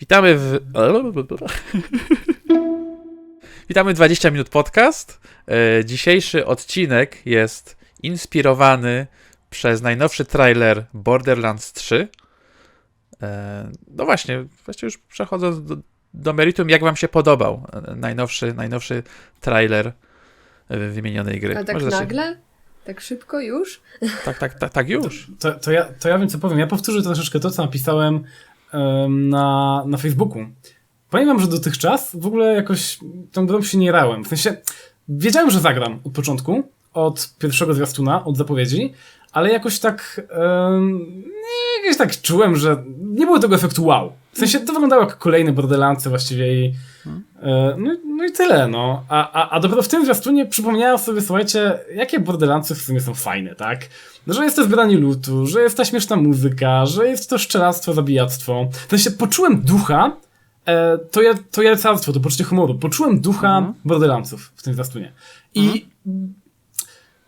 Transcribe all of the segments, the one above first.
Witamy w. Witamy w 20 minut podcast. E, Dzisiejszy odcinek jest inspirowany przez najnowszy trailer Borderlands 3. E, No właśnie, właściwie już przechodząc do, do meritum, jak wam się podobał najnowszy, najnowszy trailer wymienionej gry? Ale tak Może nagle? Tak szybko już? Tak, tak, tak, tak już. To, to, ja, to ja wiem, co powiem. Ja powtórzę troszeczkę to, co napisałem em, na, na Facebooku. Wam, że dotychczas w ogóle jakoś tą grą się nie rałem. W sensie, wiedziałem, że zagram od początku, od pierwszego zwiastuna, od zapowiedzi, ale jakoś tak, nie, jakoś tak czułem, że nie było tego efektu wow. W sensie, to wyglądało jak kolejne Borderlandsy właściwie i e, no, i- no i tyle, no. A, a, a dopiero w tym zwiastunie przypomniałem sobie, słuchajcie, jakie Borderlandsy w sumie są fajne, tak? No, Że jest to zbieranie lutu, że jest ta śmieszna muzyka, że jest to szczelactwo, zabijactwo. W sensie poczułem ducha, e, to, ja, to jarcarstwo, to poczucie humoru. Poczułem ducha Borderlandsów w tym zwiastunie. I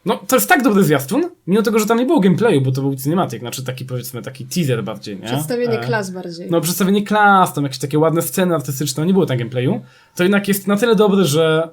no, to jest tak dobry zwiastun, mimo tego, że tam nie było gameplayu, bo to był cinematic, znaczy taki powiedzmy taki teaser bardziej, nie? Przedstawienie E, klas bardziej. no, przedstawienie klas, tam jakieś takie ładne sceny artystyczne, nie było tam gameplayu, to jednak jest na tyle dobry, że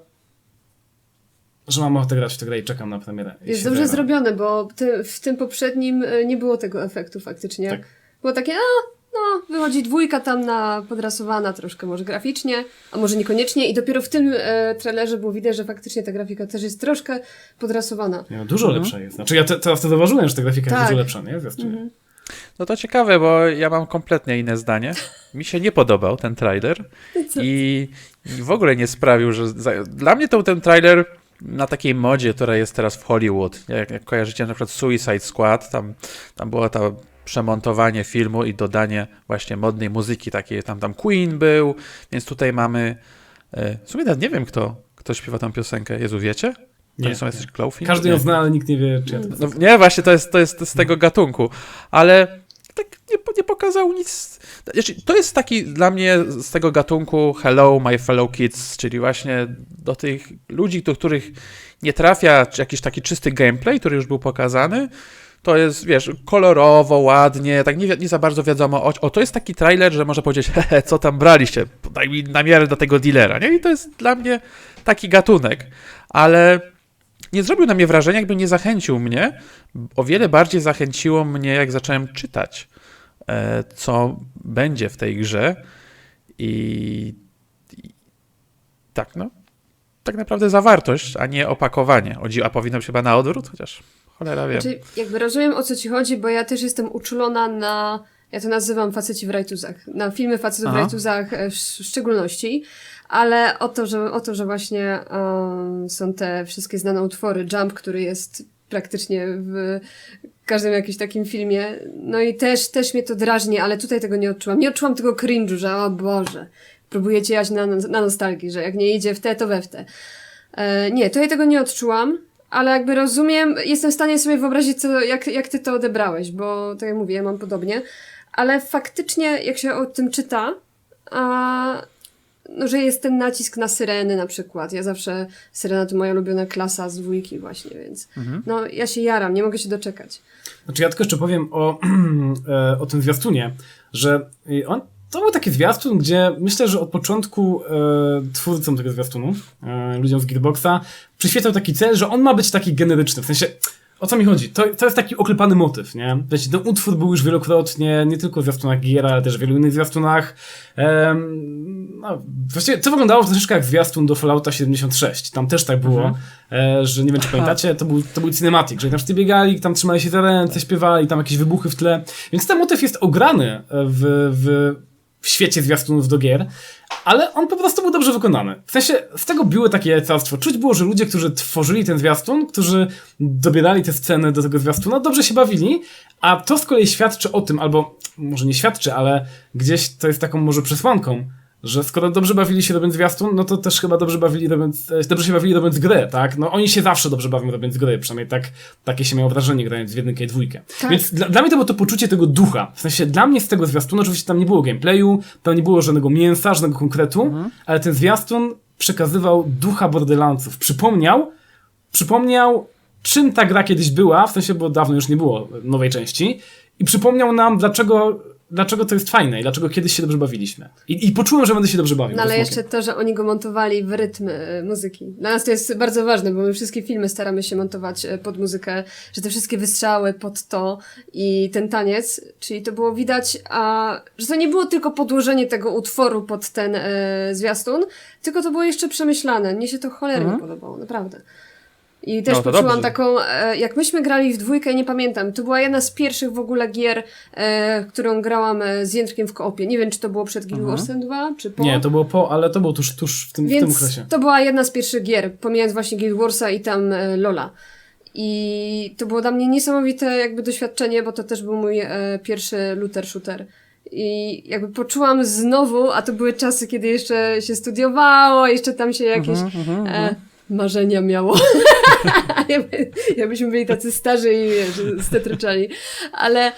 że mam ochotę grać w tę grę i czekam na premierę. Jest dobrze zajmę. zrobione, bo ty, w tym poprzednim e, nie było tego efektu faktycznie. Tak. Było takie, a no, wychodzi dwójka tam na podrasowana troszkę może graficznie, a może niekoniecznie i dopiero w tym e, trailerze było widać, że faktycznie ta grafika też jest troszkę podrasowana. Nie, no, dużo lepsza jest. Znaczy ja te, teraz to zauważyłem, że ta grafika Tak. jest dużo lepsza, nie? Zwiastunie. No to ciekawe, bo ja mam kompletnie inne zdanie. Mi się nie podobał ten trailer Co? i i w ogóle nie sprawił, że. Za... Dla mnie to ten trailer na takiej modzie, która jest teraz w Hollywood. Jak, jak kojarzycie na przykład Suicide Squad, tam, tam było to przemontowanie filmu i dodanie właśnie modnej muzyki takiej. Tam, tam Queen był, więc tutaj mamy. e, W sumie nawet nie wiem, kto, kto śpiewa tą piosenkę. Jezu, wiecie? To nie, są jacyś Cloverfield? Każdy ją zna, ale nikt nie wie, czy ja to No, nie, właśnie to jest, to jest z tego gatunku, ale tak nie, nie pokazał nic. Znaczy, to jest taki dla mnie z tego gatunku Hello, my fellow kids, czyli właśnie do tych ludzi, do których nie trafia jakiś taki czysty gameplay, który już był pokazany. To jest, wiesz, kolorowo, ładnie, tak nie, nie za bardzo wiadomo. O, o, to jest taki trailer, że można powiedzieć, hehe, co tam braliście, daj mi namiarę do tego dealera, nie? I to jest dla mnie taki gatunek. Ale nie zrobił na mnie wrażenia, jakby nie zachęcił mnie. O wiele bardziej zachęciło mnie, jak zacząłem czytać, e, co będzie w tej grze. I, i tak, no. Tak naprawdę zawartość, a nie opakowanie. A powinno być chyba na odwrót, chociaż cholera wiem. Znaczy, jakby rozumiem o co ci chodzi, bo ja też jestem uczulona na, ja to nazywam faceci w rajtuzach, na filmy facetów w Aha. rajtuzach e, w szczególności, ale o to, że, o to, że właśnie um, są te wszystkie znane utwory, Jump, który jest praktycznie w każdym jakimś takim filmie, no i też, też mnie to drażni, ale tutaj tego nie odczułam. Nie odczułam tego cringe'u, że o Boże, próbujecie jać na, na nostalgii, że jak nie idzie w te, to we w te. E, nie, tutaj tego nie odczułam, ale jakby rozumiem, jestem w stanie sobie wyobrazić, co, jak, jak ty to odebrałeś, bo tak jak mówię, ja mam podobnie, ale faktycznie, jak się o tym czyta, a, no, że jest ten nacisk na syreny na przykład. Ja zawsze, syrena to moja ulubiona klasa z dwójki właśnie, więc no, ja się jaram, nie mogę się doczekać. Znaczy ja tylko jeszcze powiem o, e, o tym zwiastunie, że on, to był taki zwiastun, gdzie myślę, że od początku e, twórcom tego zwiastunu, e, ludziom z Gearboxa, przyświecał taki cel, że on ma być taki generyczny. W sensie, o co mi chodzi? To, to jest taki oklepany motyw, nie? W sensie, ten utwór był już wielokrotnie, nie tylko w zwiastunach Giera, ale też w wielu innych zwiastunach. Em, no, właściwie to wyglądało troszeczkę jak zwiastun do Fallouta 76. Tam też tak było, e, że nie wiem, czy pamiętacie, to był, to był cinematic, że tam wszyscy biegali, tam trzymali się za ręce, śpiewali, tam jakieś wybuchy w tle. Więc ten motyw jest ograny w, w, w świecie zwiastunów do gier, ale on po prostu był dobrze wykonany. W sensie, z tego było takie jajcarstwo. Czuć było, że ludzie, którzy tworzyli ten zwiastun, którzy dobierali te sceny do tego zwiastuna, dobrze się bawili, a to z kolei świadczy o tym, albo może nie świadczy, ale gdzieś to jest taką może przesłanką, że skoro dobrze bawili się robiąc zwiastun, no to też chyba dobrze bawili robiąc, e, dobrze się bawili robiąc grę, tak? No oni się zawsze dobrze bawią robiąc gry, przynajmniej tak, takie się miało wrażenie grając w jedynkę i dwójkę. Tak. Więc dla, dla mnie to było to poczucie tego ducha. W sensie dla mnie z tego zwiastunu, oczywiście tam nie było gameplayu, tam nie było żadnego mięsa, żadnego konkretu, ale ten zwiastun przekazywał ducha Borderlandsów. Przypomniał, przypomniał czym ta gra kiedyś była, w sensie, bo dawno już nie było nowej części, i przypomniał nam, dlaczego dlaczego to jest fajne i dlaczego kiedyś się dobrze bawiliśmy. I, i poczułem, że będę się dobrze bawił. No ale ze jeszcze to, że oni go montowali w rytm e, muzyki. Dla nas to jest bardzo ważne, bo my wszystkie filmy staramy się montować e, pod muzykę, że te wszystkie wystrzały pod to i ten taniec, czyli to było widać, a, że to nie było tylko podłożenie tego utworu pod ten e, zwiastun, tylko to było jeszcze przemyślane. Mnie się to cholernie Mhm. podobało, naprawdę. I też No poczułam dobrze. taką, e, jak myśmy grali w dwójkę, nie pamiętam, to była jedna z pierwszych w ogóle gier, e, którą grałam e, z Jędrkiem w koopie. Nie wiem, czy to było przed Guild. Warsem 2, czy po. Nie, to było po, ale to było tuż, tuż w tym, w tym Więc okresie. to była jedna z pierwszych gier, pomijając właśnie Guild Warsa i tam e, Lola. I to było dla mnie niesamowite jakby doświadczenie, bo to też był mój e, pierwszy looter shooter. I jakby poczułam znowu, a to były czasy, kiedy jeszcze się studiowało, jeszcze tam się jakieś Mhm, e, marzenia miało. Jakby- Jakbyśmy byli tacy starzy i wiesz, stetryczali. Ale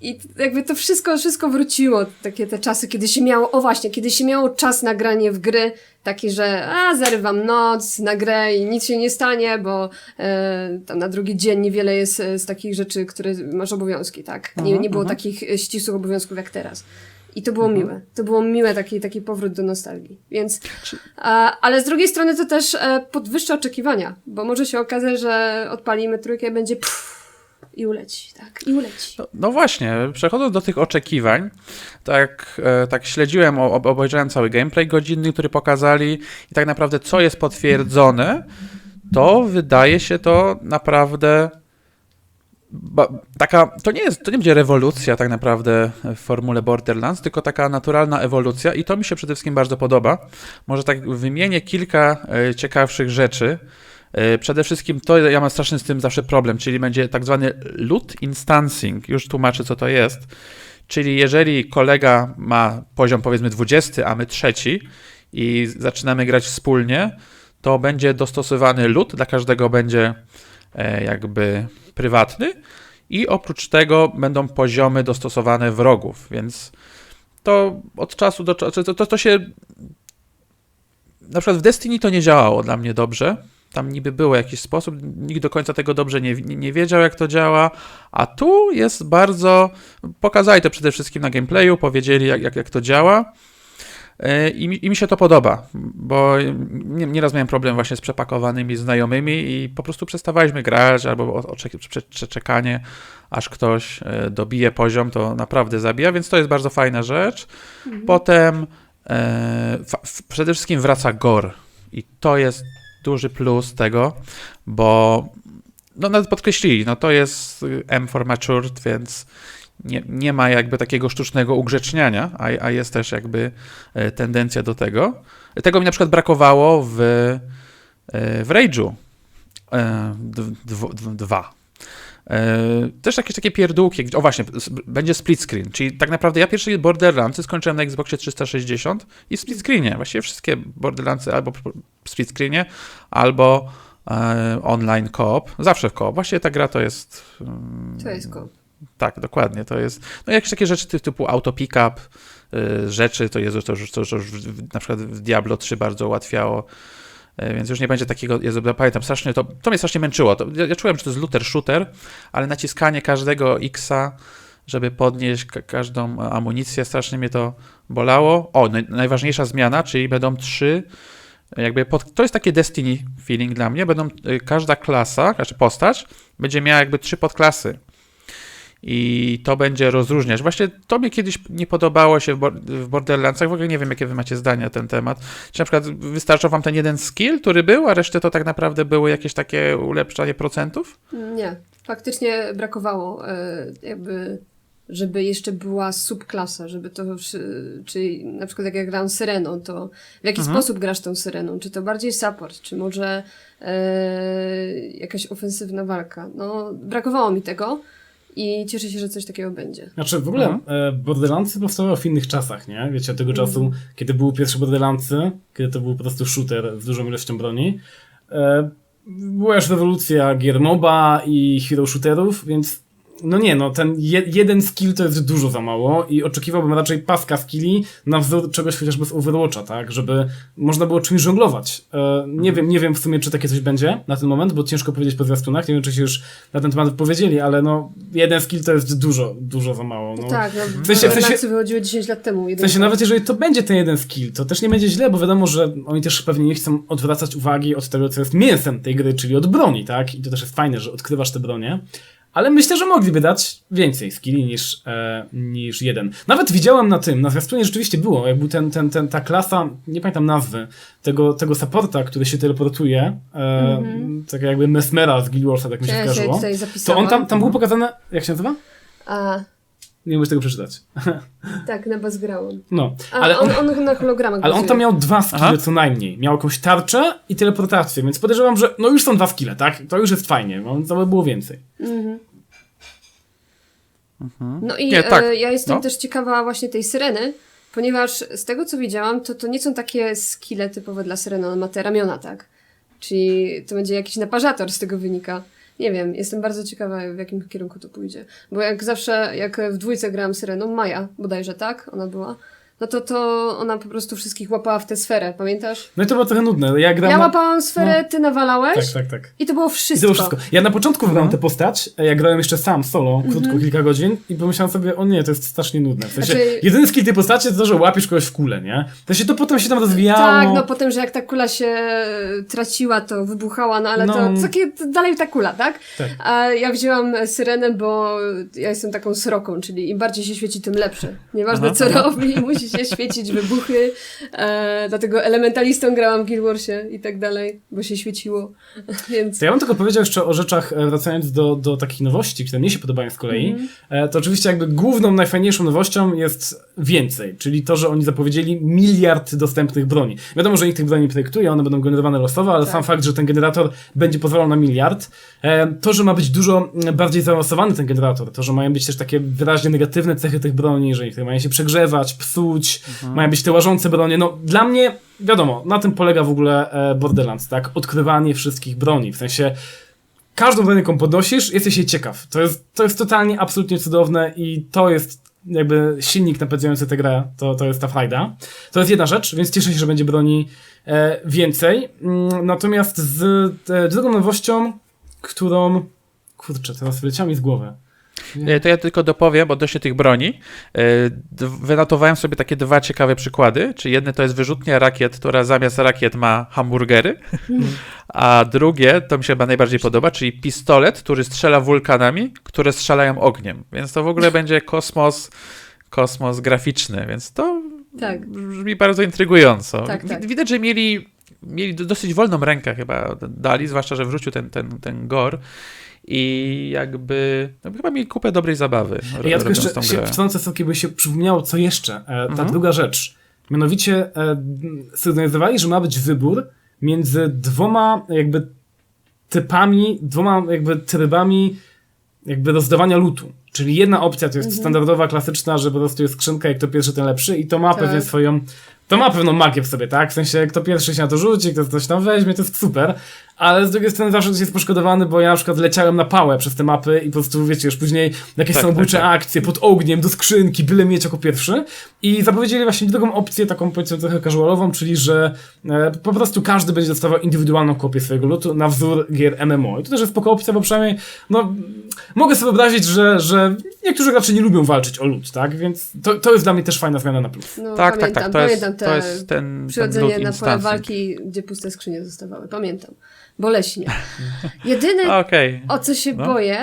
i jakby to wszystko, wszystko wróciło, takie te czasy, kiedy się miało, o właśnie, kiedy się miało czas na granie w gry, taki, że a, zarywam noc na grę i nic się nie stanie, bo e, tam na drugi dzień niewiele jest e, z takich rzeczy, które masz obowiązki, tak? Nie, nie było takich e, ścisłych obowiązków jak teraz. I to było miłe. To było miłe, taki, taki powrót do nostalgii. Więc, a, ale z drugiej strony to też e, podwyższa oczekiwania, bo może się okazać, że odpalimy trójkę i będzie pff, i uleci, tak, i uleci. No, no właśnie, przechodząc do tych oczekiwań, tak, e, tak śledziłem, ob- obejrzałem cały gameplay godzinny, który pokazali i tak naprawdę co jest potwierdzone, to wydaje się to naprawdę ba, taka, to nie jest, to nie będzie rewolucja tak naprawdę w formule Borderlands, tylko taka naturalna ewolucja i to mi się przede wszystkim bardzo podoba. Może tak wymienię kilka e, ciekawszych rzeczy. E, Przede wszystkim to ja mam straszny z tym zawsze problem, czyli będzie tak zwany loot instancing. Już tłumaczę, co to jest. Czyli jeżeli kolega ma poziom powiedzmy 20, a my trzeci i zaczynamy grać wspólnie, to będzie dostosowany loot, dla każdego będzie jakby prywatny i oprócz tego będą poziomy dostosowane wrogów, więc to od czasu do czasu, to, to, to się na przykład w Destiny to nie działało dla mnie dobrze, tam niby było jakiś sposób, nikt do końca tego dobrze nie, nie, nie wiedział, jak to działa, a tu jest bardzo. Pokazali to przede wszystkim na gameplayu, powiedzieli, jak, jak, jak to działa. Yy, I mi, I mi się to podoba, bo nie- nieraz miałem problem właśnie z przepakowanymi znajomymi i po prostu przestawaliśmy grać albo przeczekanie, aż ktoś e, dobije poziom, to naprawdę zabija, więc to jest bardzo fajna rzecz. Potem e, przede wszystkim wraca gore i to jest duży plus tego, bo no nawet podkreślili, no to jest y, M for Matured, więc nie, nie ma jakby takiego sztucznego ugrzeczniania, a, a jest też jakby e, tendencja do tego. Tego mi na przykład brakowało w, e, w Rage'u e, d- dw- dw- dwa. E, Też jakieś takie pierdółki, o właśnie, będzie split screen, czyli tak naprawdę ja pierwszy Borderlandsy skończyłem na Xboxie 360 i split screenie, właściwie wszystkie Borderlandsy albo split screenie, albo online co-op, zawsze w co-op, właściwie ta gra to jest... mm, To jest go. Tak, dokładnie. To jest. No jakieś takie rzeczy ty- typu auto pickup, y, rzeczy, to Jezu, to już, to już na przykład w Diablo 3 bardzo ułatwiało. y, Więc już nie będzie takiego, Jezu, pamiętam, strasznie, to, to mnie strasznie męczyło. To, ja, ja czułem, że to jest looter shooter, ale naciskanie każdego X-a, żeby podnieść ka- każdą amunicję, strasznie mnie to bolało. O, naj, najważniejsza zmiana, czyli będą trzy, jakby pod, to jest takie Destiny feeling dla mnie, będą y, każda klasa, znaczy postać, będzie miała jakby trzy podklasy i to będzie rozróżniać. Właśnie to mnie kiedyś nie podobało się w, Bor- w Borderlandsach, w ogóle nie wiem, jakie wy macie zdania na ten temat. Czy na przykład wystarczał wam ten jeden skill, który był, a resztę to tak naprawdę były jakieś takie ulepszanie procentów? Nie, faktycznie brakowało e, jakby, żeby jeszcze była subklasa, żeby to, czyli na przykład jak ja grałam Syreną, to w jaki Mhm. sposób grasz tą Syreną? Czy to bardziej support, czy może e, jakaś ofensywna walka? No, brakowało mi tego i cieszę się, że coś takiego będzie. Znaczy w ogóle Mhm. e, Borderlandsy powstały w innych czasach, nie? Wiecie, od tego czasu, kiedy były pierwsze Borderlandsy, kiedy to był po prostu shooter z dużą ilością broni. E, była już rewolucja gier MOBA i hero shooterów, więc no nie, no ten je, jeden skill to jest dużo za mało i oczekiwałbym raczej paska skilli na wzór czegoś chociażby z Overwatcha, tak, żeby można było czymś żonglować. E, nie wiem, nie wiem w sumie, czy takie coś będzie na ten moment, bo ciężko powiedzieć po zwiastunach, nie wiem, czy się już na ten temat powiedzieli, ale no jeden skill to jest dużo, dużo za mało. No. Tak, no, W sensie- w sensie- wychodziły 10 lat temu. W sensie nawet jeżeli to będzie ten jeden skill, to też nie będzie źle, bo wiadomo, że oni też pewnie nie chcą odwracać uwagi od tego, co jest mięsem tej gry, czyli od broni, tak? I to też jest fajne, że odkrywasz te bronie. Ale myślę, że mogliby dać więcej skilli niż, e, niż jeden. Nawet widziałem na tym, na zwiastunie rzeczywiście było, jak był ten, ten, ten, ta klasa, nie pamiętam nazwy, tego, tego supporta, który się teleportuje, e, tak jakby Mesmera z Guild Warsa, tak mi się Ja skojarzyło. To on tam, tam był pokazane, jak się nazywa? A, Nie umiesz tego przeczytać. tak, na background. No, A, ale on, on, na hologramach Ale on tam miał dwa skille Aha. co najmniej. Miał jakąś tarczę i teleportację, więc podejrzewam, że no już są dwa skille, tak? To już jest fajnie, no to by było więcej. No i Nie, tak. e, ja jestem No. też ciekawa właśnie tej syreny, ponieważ z tego co widziałam, to to nie są takie skille typowe dla syreny, on ma te ramiona, tak? Czyli to będzie jakiś naparzator z tego wynika. Nie wiem, jestem bardzo ciekawa w jakim kierunku to pójdzie. Bo jak zawsze, jak w dwójce grałam syreną, Maja bodajże, tak? Ona była. No to to ona po prostu wszystkich łapała w tę sferę, pamiętasz? No i to było trochę nudne. Ja grałem Ja łapałam sferę, no. ty nawalałeś Tak, tak, tak. i to było I wszystko. to było wszystko. Ja na początku wybrałem tę postać, ja grałem jeszcze sam, solo, krótko, Mhm. kilka godzin i pomyślałem sobie, o nie, to jest strasznie nudne. W sensie, Znaczy- jedyny skill tej postaci to to, że łapiesz kogoś w kulę, nie? To się to potem się tam rozwijało. Tak, no potem, że jak ta kula się e, traciła, to wybuchała, no ale No. to, takie, dalej ta kula, tak? Tak. A ja wzięłam e, syrenę, bo ja jestem taką sroką, czyli im bardziej się świeci, tym lepsze. Nieważne Aha, co aha. robi, musi się świecić wybuchy. E, dlatego elementalistą grałam w Guild Warsie i tak dalej, bo się świeciło. Więc To ja bym tylko powiedział jeszcze o rzeczach, e, wracając do, do takich nowości, które mnie się podobają z kolei. Mhm. E, To oczywiście jakby główną, najfajniejszą nowością jest więcej, czyli to, że oni zapowiedzieli miliard dostępnych broni. Wiadomo, że nikt tych broni nie projektuje, one będą generowane losowo, ale Tak. sam fakt, że ten generator będzie pozwalał na miliard, e, to, że ma być dużo mm, bardziej zaawansowany ten generator, to, że mają być też takie wyraźnie negatywne cechy tych broni, że niektóre mają się przegrzewać, psuć, mają być te łażące bronie, no dla mnie, wiadomo, na tym polega w ogóle e, Borderlands, tak? Odkrywanie wszystkich broni, w sensie każdą broń, jaką podnosisz, jesteś jej ciekaw. To jest, to jest totalnie, absolutnie cudowne i to jest jakby silnik napędzający tę grę, to, to jest ta frajda. To jest jedna rzecz, więc cieszę się, że będzie broni e, więcej. Mm, Natomiast z e, drugą nowością, którą... Kurczę, teraz wyleciała mi z głowy. E, To ja tylko dopowiem odnośnie tych broni. E, Wynotowałem sobie takie dwa ciekawe przykłady. Czy jedne to jest wyrzutnia rakiet, która zamiast rakiet ma hamburgery, a drugie, to mi się chyba najbardziej podoba, czyli pistolet, który strzela wulkanami, które strzelają ogniem. Więc to w ogóle będzie kosmos, kosmos graficzny, więc to tak. brzmi bardzo intrygująco. Tak, tak. Widać, że mieli, mieli do- dosyć wolną rękę chyba dali, zwłaszcza, że wrzucił ten, ten, ten gore i jakby no, chyba mieli kupę dobrej zabawy Ja tylko jeszcze się grę. wtrącę sobie, by się przypomniało, co jeszcze. E, ta Mhm. druga rzecz. Mianowicie e, sygnalizowali, że ma być wybór między dwoma jakby typami, dwoma jakby trybami jakby rozdawania lutu. Czyli jedna opcja to jest Mhm. standardowa, klasyczna, że po prostu jest skrzynka i kto pierwszy, ten lepszy i to ma Tak. pewnie swoją to ma pewną magię w sobie, tak? W sensie, kto pierwszy się na to rzuci, kto coś tam weźmie, to jest super. Ale z drugiej strony zawsze ktoś jest poszkodowany, bo ja na przykład leciałem na pałę przez te mapy i po prostu, wiecie, już później jakieś Tak, samobójcze tak, tak. akcje pod ogniem, do skrzynki, byle mieć jako pierwszy. I zapowiedzieli właśnie drugą opcję, taką powiedzmy trochę casualową, czyli że e, po prostu każdy będzie dostawał indywidualną kopię swojego lutu na wzór gier MMO. I to też jest spoko opcja, bo przynajmniej, no, mogę sobie wyobrazić, że, że niektórzy raczej nie lubią walczyć o lód, tak? Więc to, to jest dla mnie też fajna zmiana na plus. No, Tak, tak, pamiętam, tak, to jest, pamiętam te to jest ten, ten przychodzenie loot na pole walki, gdzie puste skrzynie zostawały. Pamiętam. Boleśnie. Jedyne, Okej. o co się No. boję,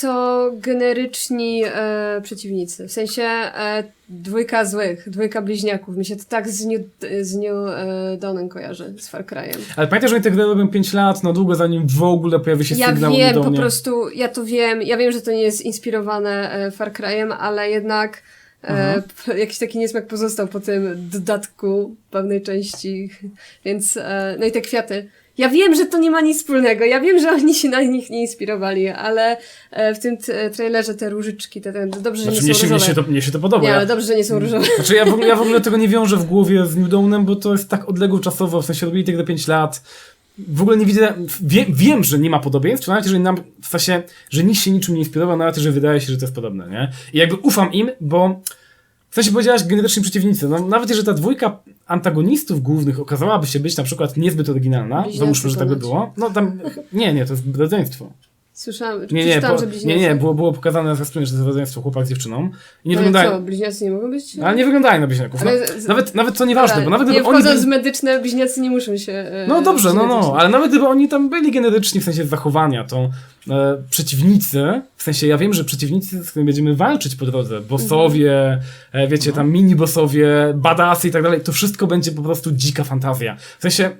to generyczni e, przeciwnicy. W sensie e, dwójka złych, dwójka bliźniaków. Mi się to tak z New, z New e, Dawnem kojarzy, z Far Cry'em. Ale pamiętaj, że oni gry robią 5 lat, no długo zanim w ogóle pojawi się Ja sygnał wiem, do po prostu, ja to wiem. Ja wiem, że to nie jest inspirowane e, Far Cry'em, ale jednak e, jakiś taki niesmak pozostał po tym dodatku pewnej części. Więc, e, no i te kwiaty. Ja wiem, że to nie ma nic wspólnego. Ja wiem, że oni się na nich nie inspirowali, ale e, w tym t- trailerze te różyczki, te, te, dobrze, że Znaczy, nie mnie są się, mnie, różowe. się to, mnie się to podoba. Nie, ale dobrze, że nie są różowe. Znaczy ja w, ogóle, ja w ogóle tego nie wiążę w głowie z New Dawnem, bo to jest tak odległe czasowo, w sensie robili te gry 5 lat. w ogóle nie widzę, wie, wiem, że nie ma podobieństw, nawet jeżeli nam, w sensie, że nikt się niczym nie inspirował, nawet jeżeli wydaje się, że to jest podobne, nie? I jakby ufam im, bo w sensie powiedziałaś genetyczni przeciwnicy, no nawet jeżeli ta dwójka antagonistów głównych okazałaby się być na przykład niezbyt oryginalna, Bliźniacy załóżmy, że tak by było, no tam, nie, nie, to jest rodzeństwo. Słyszałam, Nie, nie, bo, że nie, bliźniacy. nie, było, było pokazane na zwiastunie, że to jest rodzeństwo chłopak z dziewczyną i nie Ale wyglądają, co, bliźniacy nie mogą być? ale nie wyglądają na bliźniaków, no, z- nawet, nawet to nieważne, Ale bo nawet nie gdyby oni byli- medyczne, bliźniacy nie muszą się... e, No dobrze, no, no, ale nawet gdyby oni tam byli genetyczni w sensie zachowania, to e, przeciwnicy, w sensie ja wiem, że przeciwnicy, z którymi będziemy walczyć po drodze, bossowie, e, wiecie, tam mini-bossowie, badassy i tak dalej, to wszystko będzie po prostu dzika fantazja. W sensie,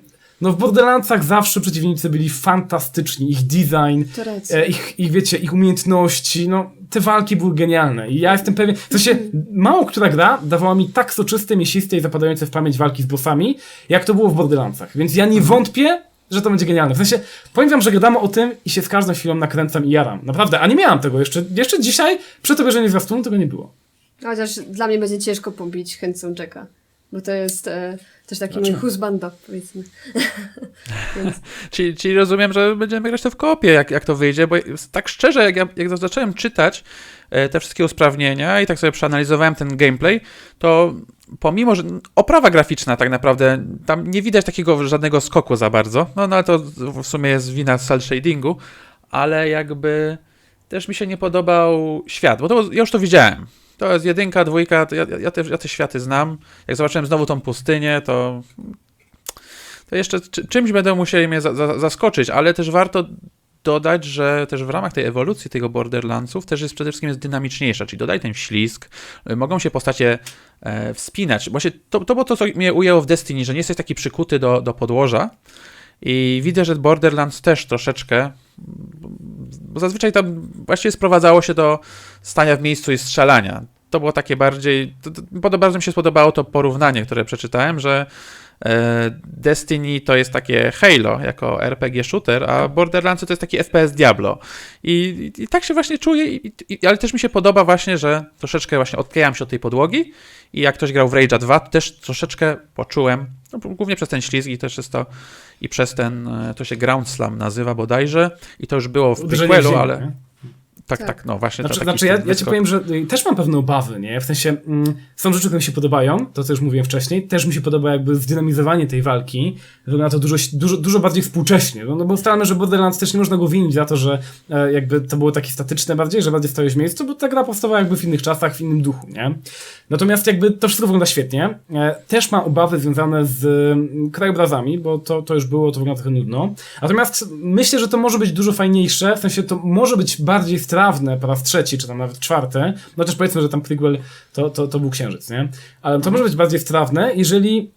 no w Borderlandsach zawsze przeciwnicy byli fantastyczni, ich design, e, ich, ich, wiecie, ich umiejętności, no te walki były genialne i ja jestem pewien, w sensie mało która gra dawała mi tak soczyste, mięsiste i zapadające w pamięć walki z bossami, jak to było w Borderlandsach, więc ja nie wątpię, że to będzie genialne. W sensie, powiem wam, że gadamy o tym i się z każdą chwilą nakręcam i jaram. Naprawdę, a nie miałam tego jeszcze, jeszcze dzisiaj, przed obejrzeniem zwiastunu tego nie było. Chociaż dla mnie będzie ciężko pobić chętcą Jacka. Bo to jest e, też taki mój Dlaczego? husbando, powiedzmy. Więc, Czyli, czyli rozumiem, że będziemy grać to w koopie, jak, jak to wyjdzie, bo tak szczerze, jak, ja, jak zacząłem czytać e, te wszystkie usprawnienia i tak sobie przeanalizowałem ten gameplay, to pomimo, że oprawa graficzna tak naprawdę, tam nie widać takiego żadnego skoku za bardzo, no, no ale to w sumie jest wina cel shadingu, ale jakby też mi się nie podobał świat, bo to, ja już to widziałem. To jest jedynka, dwójka, ja, ja, te, ja te światy znam. Jak zobaczyłem znowu tą pustynię, to to jeszcze czy, czymś będą musieli mnie za, za, zaskoczyć, ale też warto dodać, że też w ramach tej ewolucji tego Borderlandsów też jest przede wszystkim jest dynamiczniejsza, czyli dodaj ten ślizg, y, mogą się postacie e, wspinać. Właśnie to, to było to, co mnie ujęło w Destiny, że nie jesteś taki przykuty do, do podłoża i widzę, że Borderlands też troszeczkę, bo zazwyczaj tam właściwie sprowadzało się do stania w miejscu i strzelania. To było takie bardziej, to, to, bardzo- mi się spodobało to porównanie, które przeczytałem, że Destiny to jest takie Halo jako RPG shooter, a Borderlands to jest taki FPS Diablo. I, i, i tak się właśnie czuję, i, ale też mi się podoba właśnie, że troszeczkę właśnie odklejam się od tej podłogi i jak ktoś grał w Rage'a 2, to też troszeczkę poczułem, no, głównie przez ten ślizg i też jest to i przez ten, e, to się Ground Slam nazywa bodajże i to już było w prequelu, ale nie? Tak, Tak. tak, no właśnie. Znaczy, to taki znaczy ja, ja ci powiem, że y, też mam pewne obawy, nie? W sensie mm, są rzeczy, które mi się podobają, to co już mówiłem wcześniej, też mi się podoba jakby zdynamizowanie tej walki, wygląda na to dużo, dużo, dużo bardziej współcześnie, no, no bo ustalmy, że Borderlands też nie można go winić za to, że e, jakby to było takie statyczne bardziej, że bardziej stałeś w miejscu, bo ta gra powstała jakby w innych czasach, w innym duchu, nie? Natomiast jakby to wszystko wygląda świetnie. E, też mam obawy związane z mm, krajobrazami, bo to, to już było, to wygląda trochę nudno. Natomiast myślę, że to może być dużo fajniejsze, w sensie to może być bardziej strawne po raz trzeci, czy tam nawet czwarty. No też powiedzmy, że tam prequel to, to, to był księżyc, nie? Ale to może być bardziej strawne, jeżeli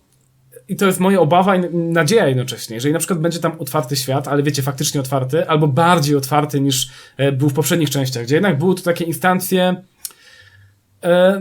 i to jest moja obawa i nadzieja jednocześnie. Jeżeli na przykład będzie tam otwarty świat, ale wiecie, faktycznie otwarty, albo bardziej otwarty niż e, był w poprzednich częściach, gdzie jednak były to takie instancje,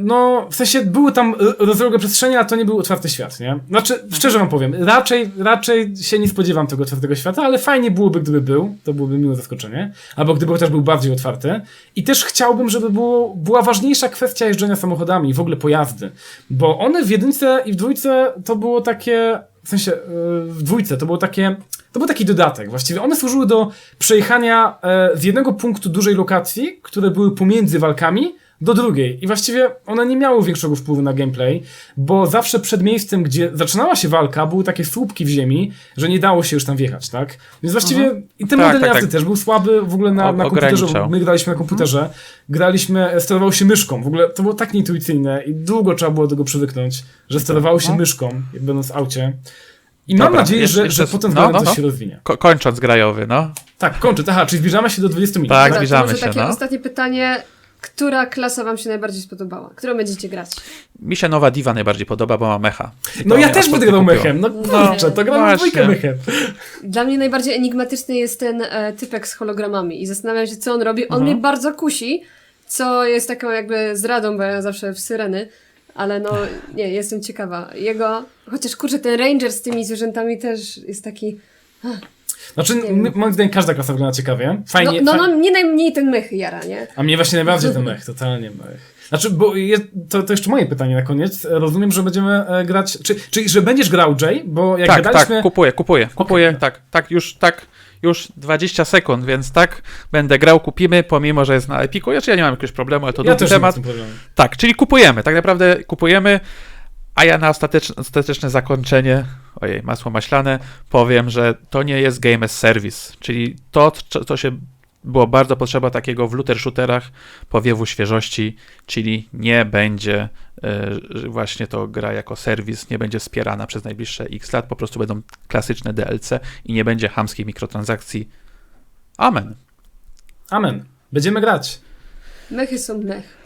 no, w sensie były tam e, rozległe przestrzenie, a to nie był otwarty świat, nie? Znaczy, szczerze wam powiem, raczej, raczej się nie spodziewam tego otwartego świata, ale fajnie byłoby, gdyby był, to byłoby miłe zaskoczenie, albo gdyby chociaż był bardziej otwarty. I też chciałbym, żeby było, była ważniejsza kwestia jeżdżenia samochodami i w ogóle pojazdy, bo one w jedynce i w dwójce to było takie, w sensie, e, w dwójce to było takie, to był taki dodatek. Właściwie one służyły do przejechania e, z jednego punktu dużej lokacji, które były pomiędzy walkami, do drugiej. I właściwie one nie miały większego wpływu na gameplay, bo zawsze przed miejscem, gdzie zaczynała się walka, były takie słupki w ziemi, że nie dało się już tam wjechać, tak? Więc właściwie i ten Tak, model tak, jazdy tak. też był słaby w ogóle na, O- na komputerze. ograniczał. My graliśmy na komputerze, graliśmy, sterował się myszką. W ogóle to było tak nieintuicyjne i długo trzeba było do tego przywyknąć, że sterowało się No. myszką, jak będąc w aucie. I mam Dobra, nadzieję, jeszcze- że, jeszcze- że potem no, no, coś no. się rozwinie. Ko- kończąc grajowy, no. Tak, kończę. Aha, czyli zbliżamy się do 20 minut. Tak, to zbliżamy może się, takie no. ostatnie pytanie. Która klasa wam się najbardziej spodobała? Którą będziecie grać? Mi się nowa diva najbardziej podoba, bo ma mecha. I No ja też będę grał mechem. No No, kurczę, to gram dwójkę mechem. Dla mnie najbardziej enigmatyczny jest ten e, typek z hologramami i zastanawiam się, co on robi. On Mhm. mnie bardzo kusi, co jest taką jakby zradą, bo ja zawsze w syreny, ale no nie, jestem ciekawa. Jego, chociaż kurczę, ten ranger z tymi zwierzętami też jest taki... Znaczy, Nie m- moim zdaniem każda klasa wygląda ciekawie. Fajnie. No, no, faj- no mnie najmniej ten mech jara, nie? A mnie właśnie najbardziej ten mech, totalnie mech. Znaczy, bo je, to, to jeszcze moje pytanie na koniec. Rozumiem, że będziemy e, grać. Czy, czyli, że będziesz grał Jay? Bo jak tak, gadaliśmy. tak, kupuję, kupuję, kupuję, Okej. tak, tak, już, tak, już 20 sekund, więc tak, będę grał, kupimy, pomimo, że jest na Epiku, jeszcze ja nie mam jakiegoś problemu, ale to ja drugi też nie mam temat. z tym problemu. Tak, czyli kupujemy, tak naprawdę kupujemy, a ja na ostateczne, ostateczne zakończenie, ojej, masło maślane, powiem, że to nie jest game as service, czyli to, co, się było bardzo potrzeba takiego w looter shooterach, powiewu świeżości, czyli nie będzie że właśnie to gra jako serwis, nie będzie wspierana przez najbliższe x lat, po prostu będą klasyczne DLC i nie będzie hamskiej mikrotransakcji. Amen. Amen. Będziemy grać. Mechy są mech.